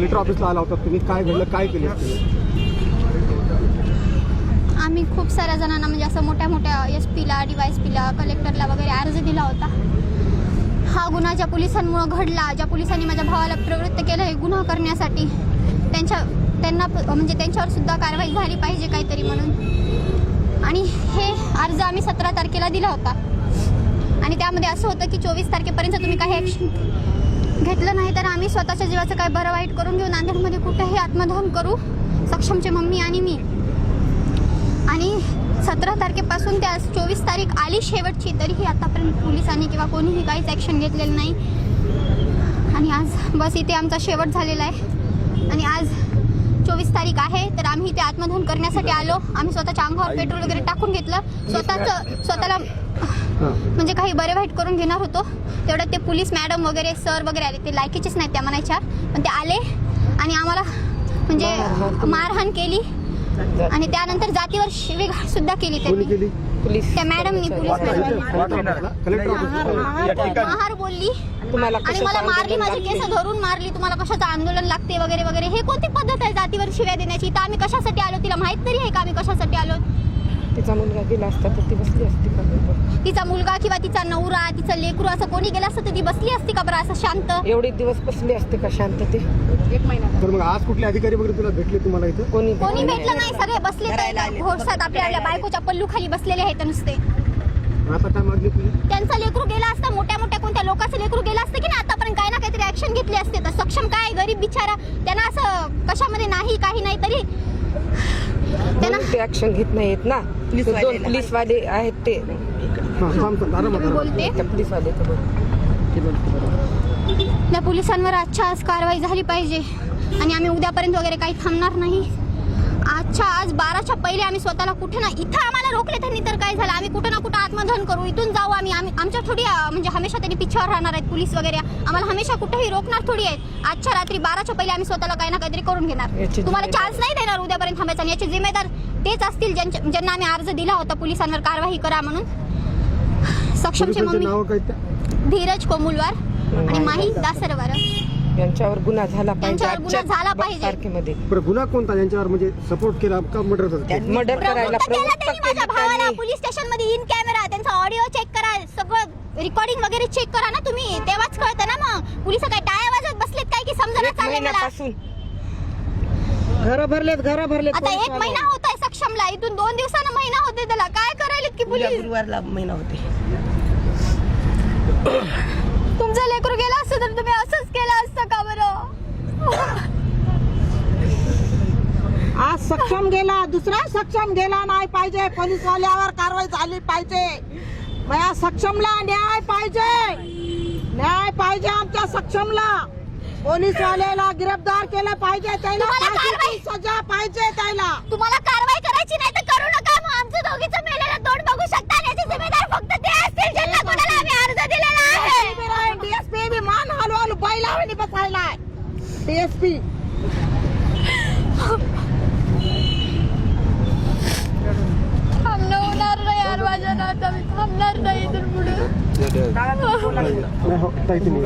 Collector ऑफिसला आला होता तुम्ही. काय घडलं? काय केलं आम्ही खूप साऱ्या जणांना म्हणजे असं मोठ्या मोठ्या एस पीला डी वाय एस पीला कलेक्टरला वगैरे अर्ज दिला होता. हा गुन्हा ज्या पोलिसांमुळं घडला ज्या पोलिसांनी माझ्या भावाला प्रवृत्त केलं हे गुन्हा करण्यासाठी त्यांच्या त्यांना म्हणजे त्यांच्यावर सुद्धा कारवाई झाली पाहिजे काहीतरी म्हणून. आणि हे अर्ज आम्ही सतरा तारखेला दिला होता. आणि त्यामध्ये असं होतं की चोवीस तारखेपर्यंत तुम्ही काही ॲक्शन घेतलं नाही तर आम्ही स्वतःच्या जीवाचं काय बरं वाईट करून घेऊ? नांदेडमध्ये कुठेही आत्मदहन करू? सक्षमचे मम्मी आणि मी. आणि सतरा तारखेपासून त्या चोवीस तारीख आली शेवटची तरीही आतापर्यंत पोलिसांनी किंवा कोणीही काहीच ॲक्शन घेतलेलं नाही. आणि आज बस इथे आमचा शेवट झालेला आहे. आणि आज चोवीस तारीख आहे तर आम्ही इथे आत्मदहन करण्यासाठी आलो. आम्ही स्वतःच्या अंगावर पेट्रोल वगैरे टाकून घेतलं. स्वतःचं स्वतःला म्हणजे काही बरे वाईट करून घेणार होतो. तेवढ्यात ते पोलीस मॅडम वगैरे सर वगैरे आले. ते लायकीचेच नाहीत त्या म्हणायच्या पण ते आले आणि आम्हाला म्हणजे मारहाण केली. आणि त्यानंतर जातीवर शिवीगाळ सुद्धा केली त्यांनी. त्या मॅडमनी पोलीस मॅडम महार बोलली. तुम्हाला आणि मला मारली माझी? केस धरून मारली. तुम्हाला कशाचं आंदोलन लागते वगैरे वगैरे? हे कोणती पद्धत आहे जातीवर शिव्या देण्याची? तर आम्ही कशासाठी आलो? तिला माहीत तरी आहे का आम्ही कशासाठी आलो? तिचा मुलगा गेला असता तर ती बसली असती का बरोबर? तिचा मुलगा किंवा तिचा नवरा तिचं लेकरू असं कोणी गेलं असतं तर ती बसली असती का बरं असं शांत? एवढे दिवस बसली असते का शांतते एक महिना तर मग आज कुठले अधिकारी वगैरे तुला भेटले तुम्हाला इथं? कोणी कोणी भेटलं नाही सगळे बसले घोषात आपल्या आपल्या बायकोच्या पल्लू खाली बसलेले आहेत नुसते. आता काय त्यांचा लेकरू गेला असता मोठ्या मोठ्या कोणत्या लोकांचं लेकरू गेलं असतं की ना आतापर्यंत काही ना काहीतरी ऍक्शन घेतली असते. तर सक्षम काय गरीब बिचारा. त्यांना असं कशामध्ये नाही काही नाही तरी त्यांना म्हणून ते ऍक्शन घेत नाहीत ना. ते दोन पोलीस वाले आहेत ते. हां. बोलते. त्या पोलीस वाले तर बरोबर. त्या पोलिसांवर आजच्या आज कारवाई झाली पाहिजे. आणि आम्ही उद्यापर्यंत वगैरे काही थांबणार नाही. आजच्या आज बाराच्या पहिले आम्ही स्वतःला कुठे ना इथं आम्हाला रोखले त्यांनी तर काय झालं? आम्ही कुठं ना कुठं आत्मधन करू. इथून जाऊ आम्ही. आम्ही आमच्या थोडी म्हणजे हमेशा त्यांनी पिछावर राहणार आहेत पोलीस वगैरे. आम्हाला हमेशा कुठेही रोखणार थोडी आहेत. आजच्या रात्री बाराच्या पहिले आम्ही स्वतःला काही ना काहीतरी करून घेणार. तुम्हाला चान्स नाही देणार उद्यापर्यंत थांबायचा आणि याचे जिम्मेदार तेच असतील ज्यांच्या ज्यांना आम्ही अर्ज दिला होता पोलिसांवर कारवाई करा म्हणून. सक्षमचे मम्मी धीरज कोमुलवार आणि माही दासरवार. यांच्यावर गुन्हा झाला पाहिजे यांच्यावर गुन्हा आजच्या झाला पाहिजे. तारखेमध्ये. बरं गुन्हा कोणता? यांच्यावर म्हणजे सपोर्ट केला का मर्डर झालं? मर्डर करायला प्रवृत्त केलं प्रवृत्त त्यांनी केली माझ्या भावाला. त्यांनी. पोलीस स्टेशनमध्ये इन कॅमेरा त्यांचा ऑडिओ चेक करा. सगळं रेकॉर्डिंग वगैरे चेक करा ना तुम्ही. तेव्हाच कळतं ना मग. पोलीस काय टाळ्या वाजत बसलेत. काय की समजा एक चाललंय मला. महिन्यापासून. घर भरलेत घर भरलेत आता एक महिना होत आहे सक्षमला. इथून दोन दिवसानं महिना होते त्याला. काय करायलेत की उद्या पोलीस गुरुवारला महिना होते तुमचं लेकरू गेला असतं तर तुम्ही असंच केलं असतं का बरं आज सक्षम गेला दुसरा सक्षम गेला नाही पाहिजे. पोलीस वाल्यावर कारवाई झाली पाहिजे. मया सक्षमला न्याय पाहिजे. न्याय पाहिजे आमच्या सक्षमला. पोलीस वाल्याला गिरफ्तार केलं पाहिजे त्याला तुम्हाला फाशीची कारवाई- सजा पाहिजे त्याला. तुम्हाला कारवाई करायची नाही तर करू नका. मग आमचं दोघीचं मेलेलं तोंड बघू शकता आणि याचे जिम्मेदार फक्त ते असतील ज्यांना कोणाला आम्ही अर्ज दिलेला आहे. डीएसपी बी मान हलू हलू बैलावणी बसायलाय. डीएसपी ಹೋಗ್ತಾ ಇದ್ದೀನಿ.